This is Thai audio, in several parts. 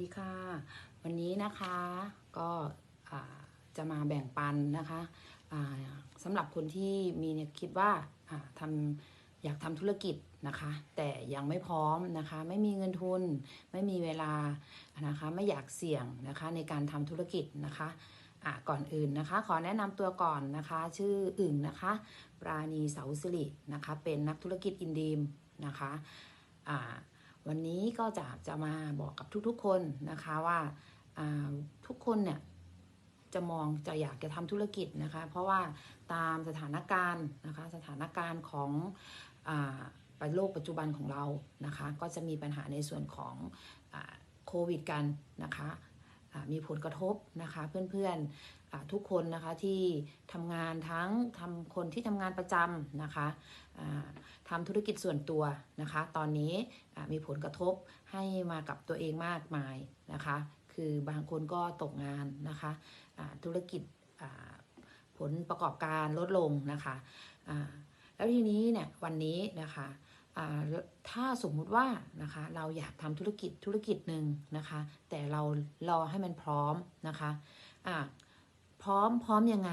ดีค่ะ วันนี้นะคะก็จะมาแบ่งปันนะคะสำหรับคนที่มีคิดว่าอ่าทำอยากทำธุรกิจนะคะ แต่ยังไม่พร้อมนะคะ ไม่มีเงินทุน ไม่มีเวลานะคะ ไม่อยากเสี่ยงนะคะในการทำธุรกิจนะคะอะก่อนอื่นนะคะ ขอแนะนำตัวก่อนนะคะ ชื่ออึ่งนะคะ ปราณีเสาสิรินะคะ เป็นนักธุรกิจอินดีมนะคะอ่า วันนี้ก็จะจะมาบอกกับทุกๆคนนะคะว่าาทุกคนเนี่ยจะมองจะอยากจะทำธุรกิจนะคะ เพราะว่าตามสถานการณ์นะคะสถานการณ์ของอโลกปัจจุบันของเรานะคะ ก็จะมีปัญหาในส่วนของอโควิดกันนะคะ มีผลกระทบนะคะเพื่อนๆอ่าทุกคนนะคะที่ทำงานทั้งทำคนที่ทำงานประจำนะคะทำธุรกิจส่วนตัวนะคะ ตอนนี้มีผลกระทบให้มากับตัวเองมากมายนะคะ คือบางคนก็ตกงานนะคะธุรกิจผลประกอบการลดลงนะคะแล้วทีนี้เนี่ยวันนี้นะคะ ถ้าสมมุติว่านะคะเราอยากทำธุรกิจธุรกิจหนึ่งนะคะ แต่เรารอให้มันพร้อมนะคะอ่าพร้อมพร้อมยังไง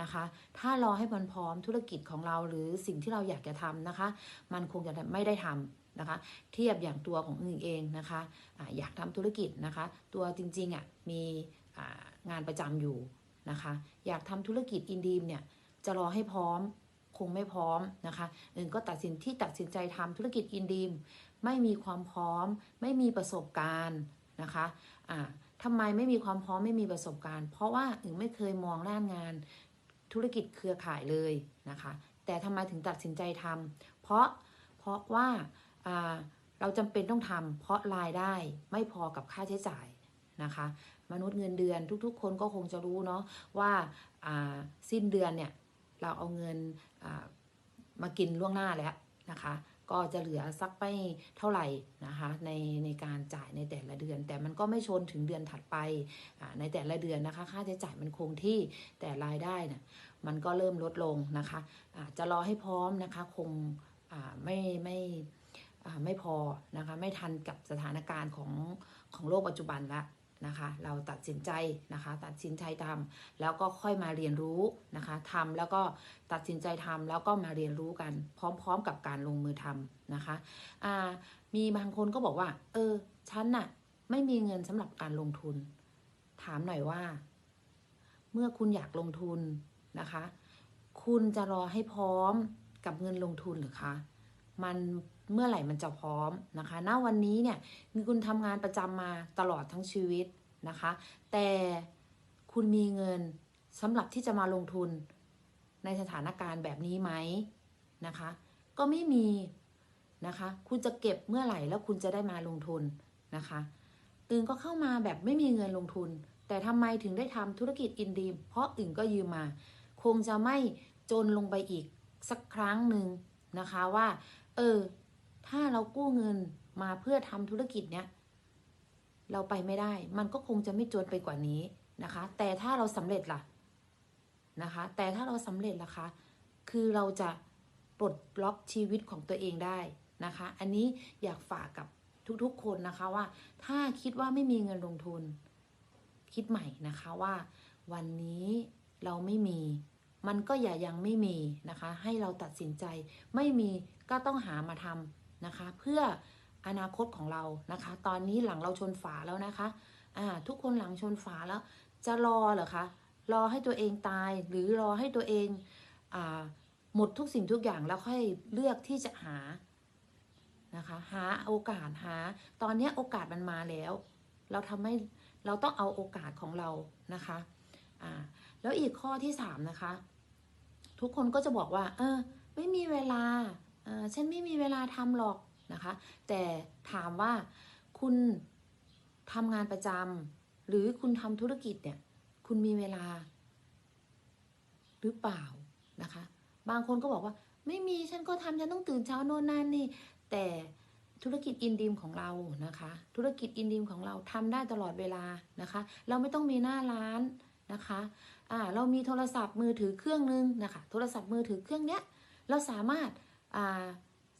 นะคะ ถ้ารอให้มันพร้อมธุรกิจของเราหรือสิ่งที่เราอยากจะทำนะคะ มันคงจะไม่ได้ทำนะคะ เทียบอย่างตัวของอึ่งเองนะคะอะอยากทำธุรกิจนะคะ ตัวจริงๆอะมีงานประจำอยู่นะคะ อยากทำธุรกิจอินดีมเนี่ยจะรอให้พร้อม งไม่พร้อมนะคะอึ่งก็ตัดสินที่ตัดสินใจทำธุรกิจอินดีมไม่มีความพร้อม ไม่มีประสบการณ์นะคะอ่าทำไมไม่มีความพร้อมไม่มีประสบการณ์ เพราะว่าอึ่งไม่เคยมองด้านงานธุรกิจเครือข่ายเลยนะคะ แต่ทำไมถึงตัดสินใจทำเพราะเพราะว่าอ่าเราจำเป็นต้องทำเพราะรายได้ไม่พอกับค่าใช้จ่ายนะคะ มนุษย์เงินเดือนทุกๆ คนก็คงจะรู้เนาะว่าอ่าสิ้นเดือนเนี่ย เราเอาเงินมากินล่วงหน้าแล้วนะคะ ก็จะเหลือสักไม่เท่าไหร่นะคะในในการจ่ายในแต่ละเดือน แต่มันก็ไม่ชนถึงเดือนถัดไปในแต่ละเดือนนะคะ ค่าใช้จ่ายมันคงที่แต่รายได้นี่ยมันก็เริ่มลดลงนะคะะจะรอให้พร้อมนะคะคงไม่ไม่ไม่พอนะคะไม่ทันกับสถานการณ์ของของโลกปัจจุบันละ นะคะ เราตัดสินใจนะคะ ตัดสินใจทำแล้วก็ค่อยมาเรียนรู้นะคะทำแล้วก็ตัดสินใจทำแล้วก็มาเรียนรู้กัน พร้อมๆกับการลงมือทำนะคะอ่ามีบางคนก็บอกว่า เออฉันน่ะไม่มีเงินสำหรับการลงทุน ถามหน่อยว่า เมื่อคุณอยากลงทุนนะคะ คุณจะรอให้พร้อมกับเงินลงทุนหรือคะ มัน เมื่อไหร่มันจะพร้อมนะคะณวันนี้เนี่ยคุณทำงานประจำมาตลอดทั้งชีวิตนะคะ แต่คุณมีเงินสำหรับที่จะมาลงทุนในสถานการณ์แบบนี้ไหมนะคะ ก็ไม่มีนะคะ คุณจะเก็บเมื่อไหร่แล้วคุณจะได้มาลงทุนนะคะอึงก็เข้ามาแบบไม่มีเงินลงทุน แต่ทำไมถึงได้ทำธุรกิจอินดีมเพราะอึงก็ยืมมา คงจะไม่จนลงไปอีกสักครั้งหนึ่งนะคะว่า เออ ถ้าเรากู้เงินมาเพื่อทำธุรกิจเนี้ยเราไปไม่ได้ มันก็คงจะไม่จนไปกว่านี้นะคะ แต่ถ้าเราสำเร็จล่ะนะคะ แต่ถ้าเราสำเร็จล่ะคะ คือเราจะปลดล็อกชีวิตของตัวเองได้นะคะ อันนี้อยากฝากกับทุกๆคนนะคะว่า ถ้าคิดว่าไม่มีเงินลงทุน คิดใหม่นะคะว่าวันนี้เราไม่มี มันก็อย่ายังไม่มีนะคะ ให้เราตัดสินใจไม่มีก็ต้องหามาทำ นะคะ เพื่ออนาคตของเรานะคะ ตอนนี้หลังเราชนฝาแล้วนะคะอ่าทุกคนหลังชนฝาแล้ว จะรอเหรอคะรอให้ตัวเองตายหรือรอให้ตัวเองอาหมดทุกสิ่งทุกอย่างแล้วค่อยเลือกที่จะหานะคะ หาโอกาสหา ตอนนี้โอกาสมันมาแล้ว เราทำให้เราต้องเอาโอกาสของเรานะคะอ่าแล้วอีกข้อที่สามนะคะ ทุกคนก็จะบอกว่า เออ ไม่มีเวลา ฉันไม่มีเวลาทำหรอกนะคะ แต่ถามว่าคุณทำงานประจำหรือคุณทำธุรกิจเนี่ย คุณมีเวลา หรือเปล่านะคะ บางคนก็บอกว่า ไม่มีฉันก็ทำฉันต้องตื่นเช้าโน่นนั่นนี่ แต่ธุรกิจอินดีมของเรานะคะ ธุรกิจอินดีมของเราทำได้ตลอดเวลานะคะ เราไม่ต้องมีหน้าร้านนะคะอ่าเรามีโทรศัพท์มือถือเครื่องนึงนะคะ โทรศัพท์มือถือเครื่องเนี้ย เราสามารถ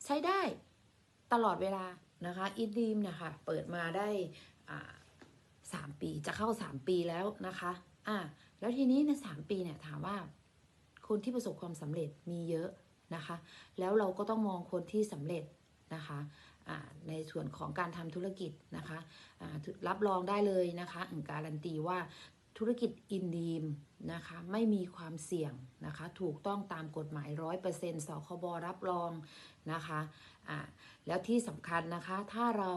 ใช้ได้ตลอดเวลานะคะอินดีมเนี่ยค่ะเปิดมาได้สามปีจะเข้าสามปีแล้วนะคะอ่าแล้วทีนี้ในสามปีเนี่ยถามว่า คนที่ประสบความสำเร็จมีเยอะนะคะ แล้วเราก็ต้องมองคนที่สำเร็จนะคะในส่วนของการทำธุรกิจนะคะรับรองได้เลยนะคะอังการันตีว่า ธุรกิจอินดีมนะคะไม่มีความเสี่ยงนะคะถูกต้องตามกฎหมาย 100%สคบรับรองนะคะอ่าแล้วที่สำคัญนะคะถ้าเรา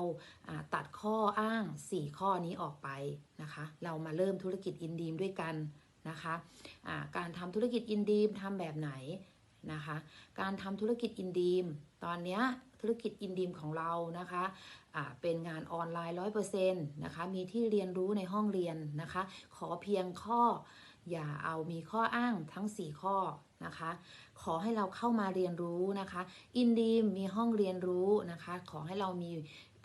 ตัดข้ออ้าง 4 ข้อนี้ออกไปนะคะเรามาเริ่มธุรกิจอินดีมด้วยกันนะคะะการทำธุรกิจอินดีมทำแบบไหน นะคะ การทำธุรกิจอินดีม ตอนนี้ธุรกิจอินดีมของเรานะคะเป็นงานออนไลน์100%นะคะ มีที่เรียนรู้ในห้องเรียนนะคะ ขอเพียงข้ออย่าเอามีข้ออ้างทั้ง 4 ข้อนะคะ ขอให้เราเข้ามาเรียนรู้นะคะ อินดีมมีห้องเรียนรู้นะคะ ขอให้เรามี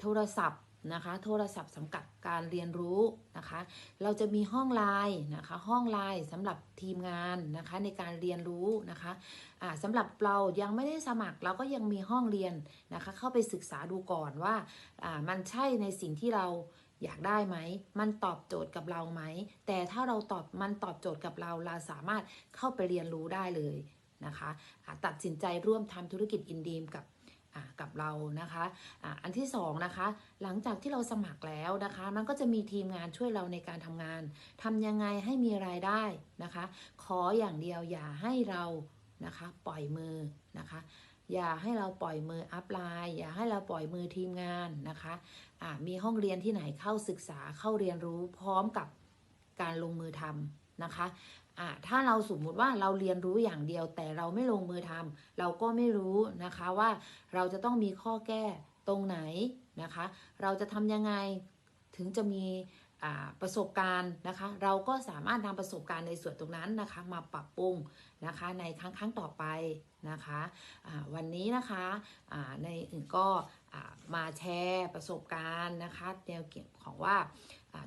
โทรศัพท์ นะคะ โทรศัพท์สำกับการเรียนรู้นะคะ เราจะมีห้องไลน์นะคะ ห้องไลน์สำหรับทีมงานนะคะในการเรียนรู้นะคะอ่าสำหรับเรายังไม่ได้สมัครเราก็ยังมีห้องเรียนนะคะ เข้าไปศึกษาดูก่อนว่ามันใช่ในสิ่งที่เราอยากได้ไหม มันตอบโจทย์กับเราไหม แต่ถ้าเราตอบมันตอบโจทย์กับเรา เราสามารถเข้าไปเรียนรู้ได้เลยนะคะ ตัดสินใจร่วมทำธุรกิจอินดีมกับ กับเรานะคะอ่าอันที่สองนะคะ หลังจากที่เราสมัครแล้วนะคะ มันก็จะมีทีมงานช่วยเราในการทำงานทำยังไงให้มีรายได้นะคะ ขออย่างเดียวอย่าให้เรานะคะปล่อยมือนะคะ อย่าให้เราปล่อยมืออัพไลน์อย่าให้เราปล่อยมือทีมงานนะคะอ่ามีห้องเรียนที่ไหนเข้าศึกษาเข้าเรียนรู้พร้อมกับการลงมือทำนะคะ ถ้าเราสมมุติว่าเราเรียนรู้อย่างเดียวแต่เราไม่ลงมือทำเราก็ไม่รู้นะคะว่าเราจะต้องมีข้อแก้ตรงไหนนะคะ เราจะทำยังไงถึงจะมีประสบการณ์นะคะ เราก็สามารถนำประสบการณ์ในส่วนตรงนั้นนะคะ มาปรับปรุงนะคะในครั้งครั้งต่อไปนะคะวันนี้นะคะในอื่นก็มาแชร์ประสบการณ์นะคะแนวเกี่ยวของว่า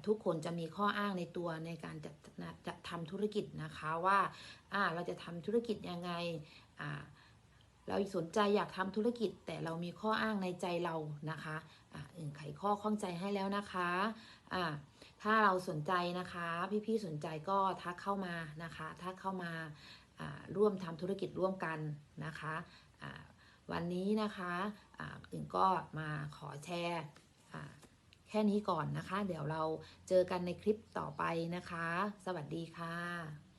ทุกคนจะมีข้ออ้างในตัวในการจะจะทำธุรกิจนะคะว่าเราจะทำธุรกิจยังไงเราสนใจอยากทำธุรกิจ แต่เรามีข้ออ้างในใจเรานะคะอ่าอื่นไขข้อข้องใจให้แล้วนะคะอ่าถ้าเราสนใจนะคะ พี่ๆสนใจก็ทักเข้ามานะคะทักเข้ามาร่วมทำธุรกิจร่วมกันนะคะวันนี้นะคะอ่าอื่นก็มาขอแชร์ ค่นี้ก่อนนะคะ เดี๋ยวเราเจอกันในคลิปต่อไปนะคะ สวัสดีค่ะ